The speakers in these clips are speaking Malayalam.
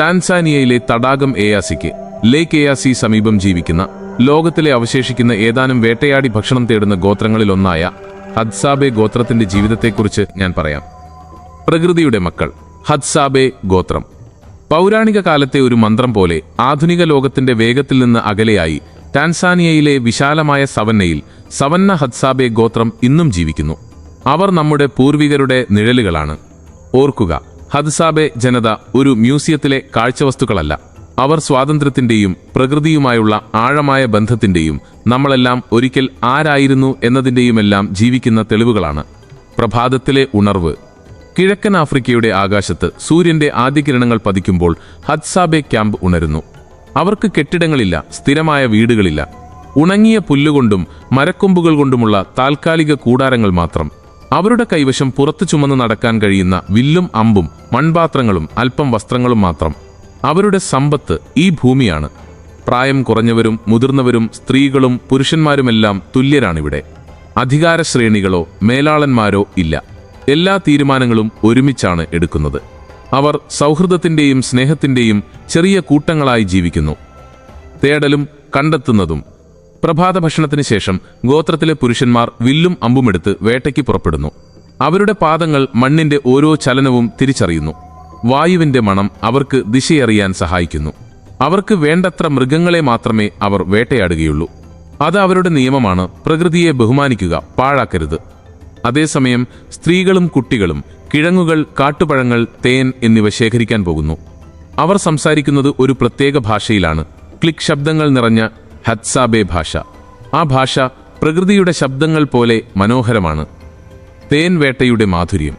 ടാൻസാനിയയിലെ തടാകം എയാസിക്ക് ലേക്ക് എയാസി സമീപം ജീവിക്കുന്ന ലോകത്തിലെ അവശേഷിക്കുന്ന ഏതാനും വേട്ടയാടി ഭക്ഷണം തേടുന്ന ഗോത്രങ്ങളിലൊന്നായ ഹദ്സാബെ ഗോത്രത്തിന്റെ ജീവിതത്തെക്കുറിച്ച് ഞാൻ പറയാം. പ്രകൃതിയുടെ മക്കൾ ഹദ്സാബെ ഗോത്രം. പൗരാണിക കാലത്തെ ഒരു മന്ത്രം പോലെ ആധുനിക ലോകത്തിന്റെ വേഗത്തിൽ നിന്ന് അകലെയായി ടാൻസാനിയയിലെ വിശാലമായ സവന്നയിൽ സവന്ന ഹദ്സാബെ ഗോത്രം ഇന്നും ജീവിക്കുന്നു. അവർ നമ്മുടെ പൂർവികരുടെ നിഴലുകളാണ്. ഓർക്കുക ഹദ്സാബെ ജനത ഒരു മ്യൂസിയത്തിലെ കാഴ്ചവസ്തുക്കളല്ല. അവർ സ്വാതന്ത്ര്യത്തിന്റെയും പ്രകൃതിയുമായുള്ള ആഴമായ ബന്ധത്തിന്റെയും നമ്മളെല്ലാം ഒരിക്കൽ ആരായിരുന്നു എന്നതിന്റെയുമെല്ലാം ജീവിക്കുന്ന തെളിവുകളാണ്. പ്രഭാതത്തിലെ ഉണർവ്. കിഴക്കൻ ആഫ്രിക്കയുടെ ആകാശത്ത് സൂര്യന്റെ ആദ്യകിരണങ്ങൾ പതിക്കുമ്പോൾ ഹദ്സാബെ ക്യാമ്പ് ഉണരുന്നു. അവർക്ക് കെട്ടിടങ്ങളില്ല സ്ഥിരമായ വീടുകളില്ല. ഉണങ്ങിയ പുല്ലുകൊണ്ടും മരക്കൊമ്പുകൾ കൊണ്ടുമുള്ള താൽക്കാലിക കൂടാരങ്ങൾ മാത്രം. അവരുടെ കൈവശം പുറത്തു ചുമന്ന് നടക്കാൻ കഴിയുന്ന വില്ലും അമ്പും മൺപാത്രങ്ങളും അല്പം വസ്ത്രങ്ങളും മാത്രം. അവരുടെ സമ്പത്ത് ഈ ഭൂമിയാണ്. പ്രായം കുറഞ്ഞവരും മുതിർന്നവരും സ്ത്രീകളും പുരുഷന്മാരുമെല്ലാം തുല്യരാണിവിടെ. അധികാര ശ്രേണികളോ മേലാളന്മാരോ ഇല്ല. എല്ലാ തീരുമാനങ്ങളും ഒരുമിച്ചാണ് എടുക്കുന്നത്. അവർ സൗഹൃദത്തിന്റെയും സ്നേഹത്തിന്റെയും ചെറിയ കൂട്ടങ്ങളായി ജീവിക്കുന്നു. തേടലും കണ്ടെത്തുന്നതും പ്രഭാത ഭക്ഷണത്തിന് ശേഷം ഗോത്രത്തിലെ പുരുഷന്മാർ വില്ലും അമ്പുമെടുത്ത് വേട്ടയ്ക്ക് പുറപ്പെടുന്നു. അവരുടെ പാദങ്ങൾ മണ്ണിന്റെ ഓരോ ചലനവും തിരിച്ചറിയുന്നു. വായുവിന്റെ മണം അവർക്ക് ദിശയറിയാൻ സഹായിക്കുന്നു. അവർക്ക് വേണ്ടത്ര മൃഗങ്ങളെ മാത്രമേ അവർ വേട്ടയാടുകയുള്ളൂ. അത് അവരുടെ നിയമമാണ്. പ്രകൃതിയെ ബഹുമാനിക്കുക പാഴാക്കരുത്. അതേസമയം സ്ത്രീകളും കുട്ടികളും കിഴങ്ങുകൾ കാട്ടുപഴങ്ങൾ തേൻ എന്നിവ ശേഖരിക്കാൻ പോകുന്നു. അവർ സംസാരിക്കുന്നത് ഒരു പ്രത്യേക ഭാഷയിലാണ്. ക്ലിക് ശബ്ദങ്ങൾ നിറഞ്ഞ ഹത്സാബെ ഭാഷ. ആ ഭാഷ പ്രകൃതിയുടെ ശബ്ദങ്ങൾ പോലെ മനോഹരമാണ്. തേൻവേട്ടയുടെ മാധുര്യം.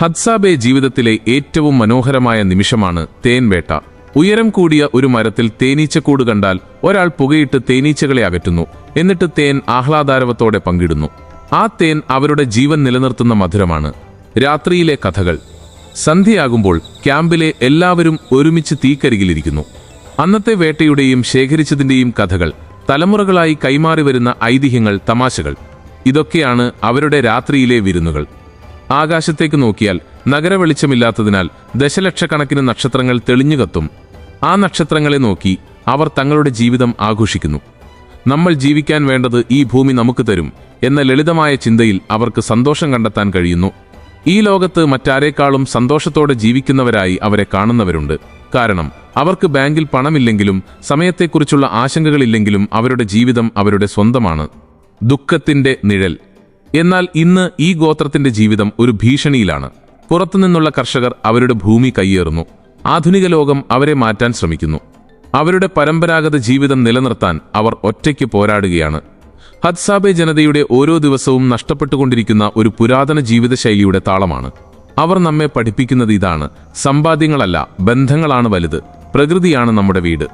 ഹത്സാബെ ജീവിതത്തിലെ ഏറ്റവും മനോഹരമായ നിമിഷമാണ് തേൻവേട്ട ഉയരം കൂടിയ ഒരു മരത്തിൽ തേനീച്ചക്കൂട് കണ്ടാൽ ഒരാൾ പുകയിട്ട് തേനീച്ചകളെ അകറ്റുന്നു. എന്നിട്ട് തേൻ ആഹ്ലാദാരവത്തോടെ പങ്കിടുന്നു. ആ തേൻ അവരുടെ ജീവൻ നിലനിർത്തുന്ന മധുരമാണ്. രാത്രിയിലെ കഥകൾ. സന്ധ്യയാകുമ്പോൾ ക്യാമ്പിലെ എല്ലാവരും ഒരുമിച്ച് തീക്കരികിലിരിക്കുന്നു. അന്നത്തെ വേട്ടയുടെയും ശേഖരിച്ചതിന്റെയും കഥകൾ തലമുറകളായി കൈമാറി വരുന്ന ഐതിഹ്യങ്ങൾ തമാശകൾ. ഇതൊക്കെയാണ് അവരുടെ രാത്രിയിലെ വിരുന്നുകൾ. ആകാശത്തേക്ക് നോക്കിയാൽ നഗര വെളിച്ചമില്ലാത്തതിനാൽ ദശലക്ഷക്കണക്കിന് നക്ഷത്രങ്ങൾ തെളിഞ്ഞു കത്തും. ആ നക്ഷത്രങ്ങളെ നോക്കി അവർ തങ്ങളുടെ ജീവിതം ആഘോഷിക്കുന്നു. നമ്മൾ ജീവിക്കാൻ വേണ്ടത് ഈ ഭൂമി നമുക്ക് തരും എന്ന ലളിതമായ ചിന്തയിൽ അവർക്ക് സന്തോഷം കണ്ടെത്താൻ കഴിയുന്നു. ഈ ലോകത്ത് മറ്റാരേക്കാളും സന്തോഷത്തോടെ ജീവിക്കുന്നവരായി അവരെ കാണുന്നവരുണ്ട്. കാരണം അവർക്ക് ബാങ്കിൽ പണമില്ലെങ്കിലും സമയത്തെക്കുറിച്ചുള്ള ആശങ്കകളില്ലെങ്കിലും അവരുടെ ജീവിതം അവരുടെ സ്വന്തമാണ്. ദുഃഖത്തിന്റെ നിഴൽ. എന്നാൽ ഇന്ന് ഈ ഗോത്രത്തിന്റെ ജീവിതം ഒരു ഭീഷണിയിലാണ്. പുറത്തുനിന്നുള്ള കർഷകർ അവരുടെ ഭൂമി കയ്യേറുന്നു. ആധുനിക ലോകം അവരെ മാറ്റാൻ ശ്രമിക്കുന്നു. അവരുടെ പരമ്പരാഗത ജീവിതം നിലനിർത്താൻ അവർ ഒറ്റയ്ക്ക് പോരാടുകയാണ്. ഹദ്സാബെ ജനതയുടെ ഓരോ ദിവസവും നഷ്ടപ്പെട്ടുകൊണ്ടിരിക്കുന്ന ഒരു പുരാതന ജീവിതശൈലിയുടെ താളമാണ്. അവർ നമ്മെ പഠിപ്പിക്കുന്നത് ഇതാണ്. സമ്പാദ്യങ്ങളല്ല ബന്ധങ്ങളാണ് വലുത്. പ്രകൃതിയാണ് നമ്മുടെ വീട്.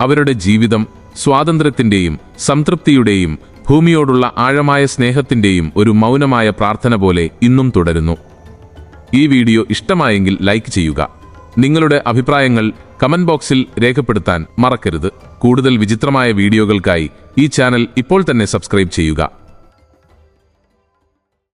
അവരുടെ ജീവിതം സ്വാതന്ത്ര്യത്തിന്റെയും സംതൃപ്തിയുടെയും ഭൂമിയോടുള്ള ആഴമായ സ്നേഹത്തിന്റെയും ഒരു മൗനമായ പ്രാർത്ഥന പോലെ ഇന്നും തുടരുന്നു. ഈ വീഡിയോ ഇഷ്ടമായെങ്കിൽ ലൈക്ക് ചെയ്യുക. നിങ്ങളുടെ അഭിപ്രായങ്ങൾ കമന്റ് ബോക്സിൽ രേഖപ്പെടുത്താൻ മറക്കരുത്. കൂടുതൽ വിചിത്രമായ വീഡിയോകൾക്കായി ഈ ചാനൽ ഇപ്പോൾ തന്നെ സബ്സ്ക്രൈബ് ചെയ്യുക.